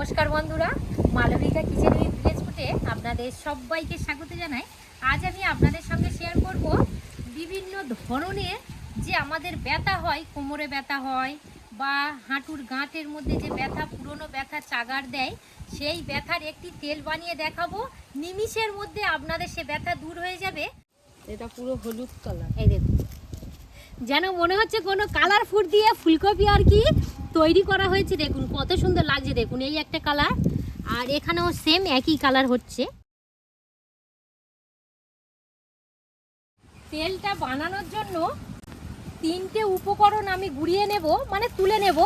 নমস্কার বন্ধুরা Malavika kitchen with village ফুটে আপনাদের সবাইকে স্বাগত জানাই। আজ আমি আপনাদের সঙ্গে শেয়ার করব বিভিন্ন ধরনের যে আমাদের ব্যথা হয় কোমরে ব্যথা হয় বা হাঁটুর গাঁটের মধ্যে যে ব্যথা পুরনো ব্যথা চাগার দেয় সেই ব্যথার একটি তেল বানিয়ে দেখাবো। নিমিষের মধ্যে আপনাদের সে ব্যথা দূর হয়ে যাবে। এটা পুরো হলুদ কালার এই দেখুন। যেন মনে হচ্ছে কোনো কালার ফুড দিয়ে ফুলকপি আর কি তৈরি করা হয়েছে, দেখুন, কত সুন্দর লাগছে, দেখুন, এই একটা কালার আর এখানেও সেম একই কালার হচ্ছে। তেলটা বানানোর জন্য তিনটে উপকরণ আমি গুড়িয়ে নেব মানে তুলে নেব।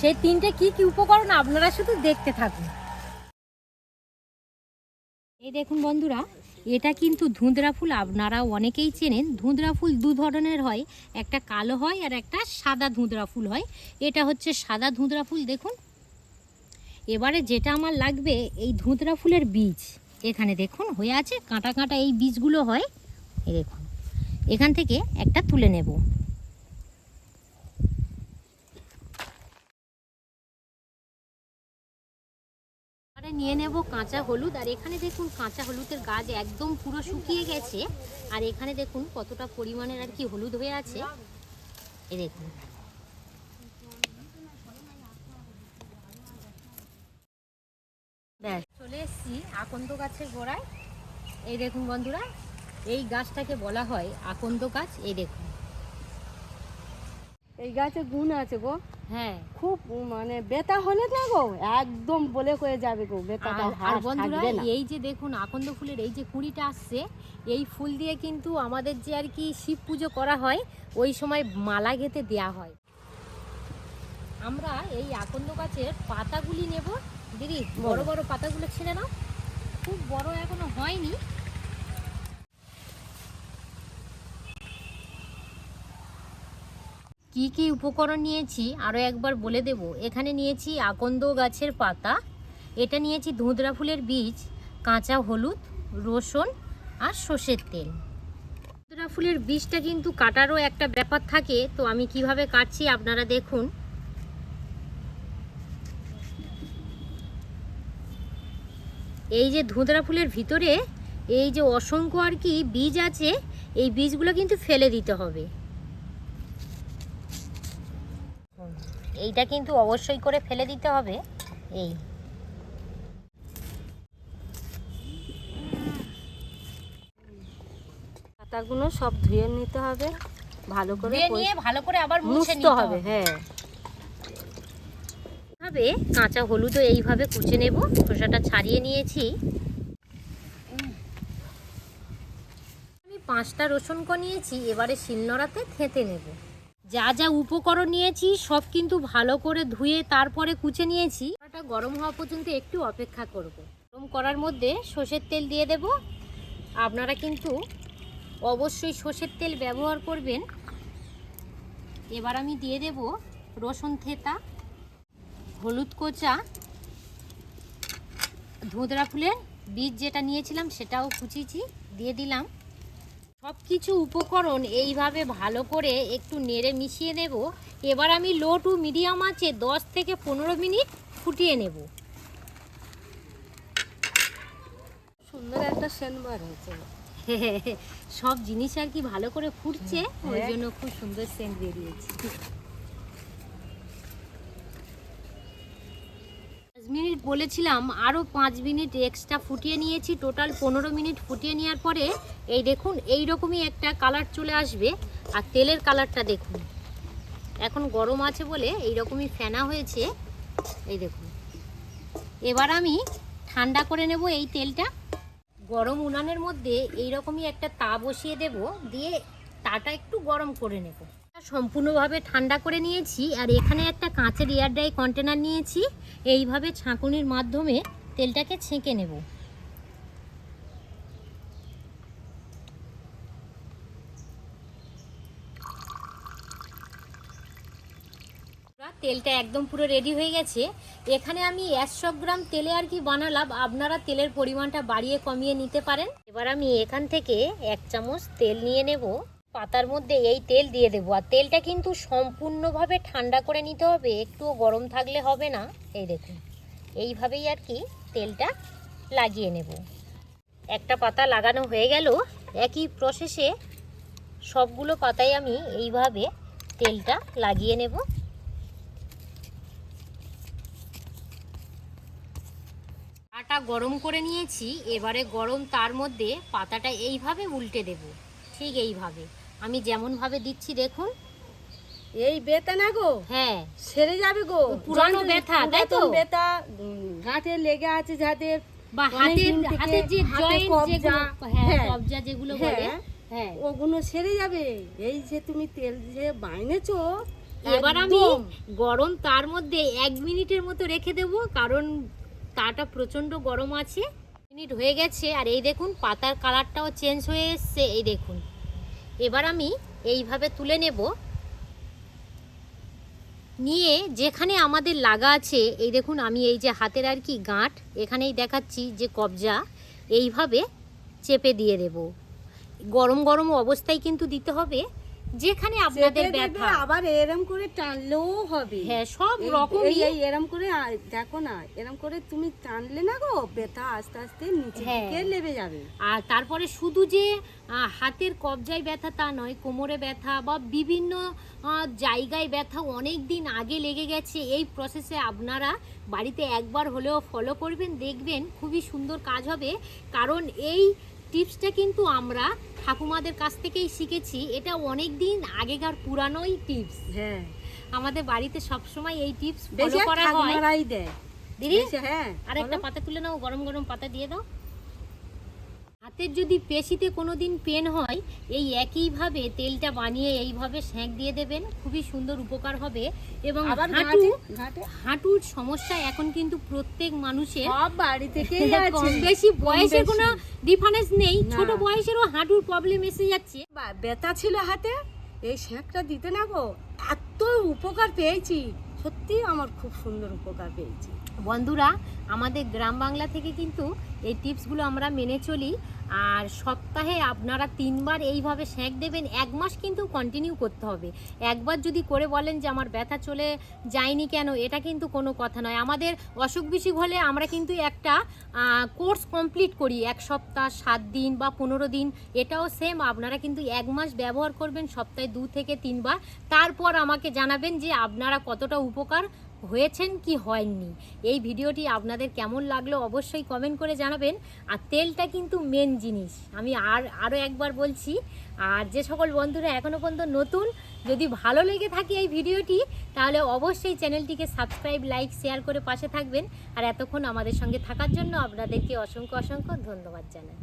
সেই তিনটে কি কি উপকরণ আপনারা শুধু দেখতে থাকুন। এই দেখুন বন্ধুরা, এটা কিন্তু ধুঁদরা ফুল আপনারা অনেকেই চেনেন। ধুঁদরা ফুল দু ধরনের হয়, একটা কালো হয় আর একটা সাদা ধুঁদরা ফুল হয়। এটা হচ্ছে সাদা ধুঁদরা ফুল, দেখুন। এবারে যেটা আমার লাগবে, এই ধুঁদরা ফুলের বীজ। এখানে দেখুন, হয়ে আছে কাঁটা কাঁটা এই বীজগুলো হয়। দেখুন, এখান থেকে একটা তুলে নেব। এবারে নিয়ে নেব কাঁচা হলুদ। আর এখানে দেখুন, কাঁচা হলুদের গাছ একদম পুরো শুকিয়ে গেছে। আর এখানে দেখুন কতটা পরিমাণের আর কি হলুদ হয়ে আছে। এই দেখুন। ব্যাস, চলে এসেছি আকন্দ গাছের গোড়ায়। এই দেখুন বন্ধুরা, এই গাছটাকে বলা হয় আকন্দ গাছ। এই দেখুন। এই গাছে গুণ আছে গো। হ্যাঁ। খুব মানে বেতা হলে গো একদম বলে কয়ে যাবে গো বেতাটা আর বন্ধুরা এই যে দেখুন আকন্দ ফুলের এই যে কুড়িটা আসছে এই ফুল দিয়ে কিন্তু আমাদের যে আর কি শিব পুজো করা হয় ওই সময় মালা গেঁথে দেয়া হয়। আমরা এই আকন্দ গাছের পাতাগুলি নেব। দিদি বড় বড় পাতাগুলো ছিঁড়ে নাও। খুব বড় এখনও হয়নি। কি কি উপকরণ নিয়েছি আরও একবার বলে দেব। এখানে নিয়েছি আকন্দ গাছের পাতা, এটা নিয়েছি ধুঁদরা ফুলের বীজ, কাঁচা হলুদ, রসুন আর সর্ষের তেল। ধুঁদরা ফুলের বীজটা কিন্তু কাটারও একটা ব্যাপার থাকে, তো আমি কীভাবে কাটছি আপনারা দেখুন। এই যে ধুঁদরা ফুলের ভিতরে এই যে অসংখ্য আর কি বীজ আছে, এই বীজগুলো কিন্তু ফেলে দিতে হবে। এইটা কিন্তু অবশ্যই করে ফেলে দিতে হবে। এই। পাতাগুলো সব ধুয়ে নিতে হবে। ভালো করে ধুয়ে নিয়ে ভালো করে আবার মুছে নিতে হবে হ্যাঁ। ভাবে কাঁচা হলুদও এইভাবে কুচে নেব। খোসাটা ছাড়িয়ে নিয়েছি। আমি পাঁচটা রসুন ক নিয়েছি এবারে শিলনোড়াতে থেঁতে নেব। যা যা উপকরণ নিয়েছি, সব কিন্তু ভালো করে ধুয়ে তারপরে কুচে নিয়েছি। ওটা গরম হওয়া পর্যন্ত একটু অপেক্ষা করব। গরম করার মধ্যে সর্ষের তেল দিয়ে দেব। আপনারা কিন্তু অবশ্যই সর্ষের তেল ব্যবহার করবেন। এবার আমি দিয়ে দেব রসুন থেতা, হলুদ কোচা ধুঁদরা ফুলের বীজ যেটা নিয়েছিলাম সেটাও কুচিয়েছি, দিয়ে দিলাম। সব কিছু উপকরণ এইভাবে ভালো করে একটু নেড়ে মিশিয়ে নেব। এবার আমি লো টু মিডিয়াম আছে দশ থেকে পনেরো মিনিট ফুটিয়ে নেব। সুন্দর একটা সেনবার হয়েছে। সব জিনিস আর কি ভালো করে ফুটছে ওই হ্যাঁ। জন্য খুব সুন্দর সেন্ট বেরিয়েছে পাঁচ মিনিট বলেছিলাম আরও পাঁচ মিনিট এক্সট্রা ফুটিয়ে নিয়েছি টোটাল পনেরো মিনিট ফুটিয়ে নেওয়ার পরে, এই দেখুন এই রকমই একটা কালার চলে আসবে। আর তেলের কালারটা দেখুন। এখন গরম আছে বলে এই রকমই ফেনা হয়েছে। এই দেখুন। এবার আমি ঠান্ডা করে নেব এই তেলটা। গরম উনানের মধ্যে এই রকমই একটা তা বসিয়ে দেব, দিয়ে তাটা একটু গরম করে নেব। সম্পূর্ণভাবে ঠান্ডা করে নিয়েছি আর এখানে একটা কাঁচের এয়ার ড্রাই কন্টেনার নিয়েছি। এইভাবে ছাঁকুনির মাধ্যমে তেলটাকে ছেঁকে নেব। তেলটা একদম পুরো রেডি হয়ে গেছে। এখানে আমি একশো গ্রাম তেলে আর কি বানালাম। আপনারা তেলের পরিমাণটা বাড়িয়ে কমিয়ে নিতে পারেন। এবার আমি এখান থেকে এক চামচ তেল নিয়ে নেব। পাতার মধ্যে এই তেল দিয়ে দেবো। আর তেলটা কিন্তু সম্পূর্ণভাবে ঠান্ডা করে নিতে হবে, একটুও গরম থাকলে হবে না। এই দেখুন, এইভাবেই আর কি তেলটা লাগিয়ে নেব। একটা পাতা লাগানো হয়ে গেল, একই প্রসেসে সবগুলো পাতায় আমি এইভাবে তেলটা লাগিয়ে নেব। আটা গরম করে নিয়েছি, এবারে গরম তার মধ্যে পাতাটা এইভাবে উল্টে দেব, ঠিক এইভাবে। আমি যেমনভাবে দিচ্ছি দেখুন। এই বেতা না গো? হ্যাঁ। সেরে যাবে গো? পুরানো ব্যথা, তাই তো? ব্যথা গাঁটে লেগে আছে যাদের বা হাতের হাতের যে জয়েন্ট যেগুলো হ্যাঁ হ্যাঁ, কবজা যেগুলো বলে হ্যাঁ, হ্যাঁ। ওগুলো সেরে যাবে। এই যে তুমি তেল যে বাইনেছো এবার আমি গরম তার মধ্যে এক মিনিটের মতো রেখে দেব কারণ তাটা প্রচণ্ড গরম আছে। মিনিট হয়ে গেছে আর এই দেখুন পাতার কালারটাও চেঞ্জ হয়ে এসছে এই দেখুন। এবার আমি এইভাবে তুলে নেব। নিয়ে যেখানে আমাদের লাগা আছে, এই দেখুন আমি এই যে হাতের আর কি গাঁট, এখানেই দেখাচ্ছি যে কবজা, এইভাবে চেপে দিয়ে দেব। গরম গরম অবস্থায় কিন্তু দিতে হবে। যেখানে আপনাদের ব্যথা। আবার এরম করে টানলেও হবে। হ্যাঁ সব রকমই। এই- এরম করে দেখো না এরম করে তুমি টানলে না গো ব্যথা আস্তে আস্তে নিচে হ্যাঁ। দিকে লেবে যাবে। আর তারপরে শুধু যে হাতের কবজায় ব্যথা তা নয় কোমরে ব্যথা বা বিভিন্ন জায়গায় ব্যথা অনেক দিন আগে লেগে গেছে এই প্রসেসে আপনারা বাড়িতে একবার হলেও ফলো করবেন দেখবেন খুবই সুন্দর কাজ হবে। কারণ এই টিপসটা কিন্তু আমরা ঠাকুমাদের কাছ থেকেই শিখেছি। এটা অনেক দিন আগেকার পুরানোই টিপস হ্যাঁ। আমাদের বাড়িতে সবসময় এই টিপস ফলো করা হয়। দিদি হ্যাঁ আর একটা পাতা তুলে নাও গরম গরম পাতা দিয়ে দাও। হাতের যদি পেশিতে কোনো দিন পেন হয় এই একইভাবে তেলটা বানিয়ে এইভাবে সেঁক দিয়ে দেবেন। খুবই সুন্দর উপকার হবে। এবং হাঁটু হাঁটুর সমস্যা এখন কিন্তু প্রত্যেক মানুষের সব বাড়ি আছে কম বেশি বয়সের কোনো ডিফারেন্স নেই। ছোট বয়সেরও হাঁটুর প্রবলেম এসে যাচ্ছে। ব্যথা ছিল হাতে এই শ্যাকটা দিতে না গো। এত উপকার পেয়েছি। সত্যি আমার খুব সুন্দর উপকার পেয়েছি। বন্ধুরা আমাদের গ্রাম বাংলা থেকে কিন্তু এই টিপসগুলো আমরা মেনে চলি। আর সপ্তাহে আপনারা তিনবার এইভাবে সেঁক দেবেন, এক মাস কিন্তু কন্টিনিউ করতে হবে। একবার যদি করে বলেন যে আমার ব্যথা চলে যায়নি কেন, এটা কিন্তু কোনো কথা নয়। আমাদের অসুখ বিসুখ হলে আমরা কিন্তু একটা কোর্স কমপ্লিট করি, এক সপ্তাহ, সাত দিন বা পনেরো দিন, এটাও সেম আপনারা কিন্তু এক মাস ব্যবহার করবেন, সপ্তাহে দু থেকে তিনবার। তারপর আমাকে জানাবেন যে আপনারা কতটা উপকার হয়েছেন কি হয়নি? এই ভিডিওটি আপনাদের কেমন লাগল অবশ্যই কমেন্ট করে জানাবেন। আর তেলটা কিন্তু মেন জিনিস। আমি আর আরও একবার বলছি, আর যে সকল বন্ধুরা এখনও পর্যন্ত নতুন, যদি ভালো লেগে থাকে এই ভিডিওটি, তাহলে অবশ্যই চ্যানেলটিকে সাবস্ক্রাইব লাইক শেয়ার করে পাশে থাকবেন। আর এতক্ষণ আমাদের সঙ্গে থাকার জন্য আপনাদেরকে অসংখ্য অসংখ্য ধন্যবাদ জানাই।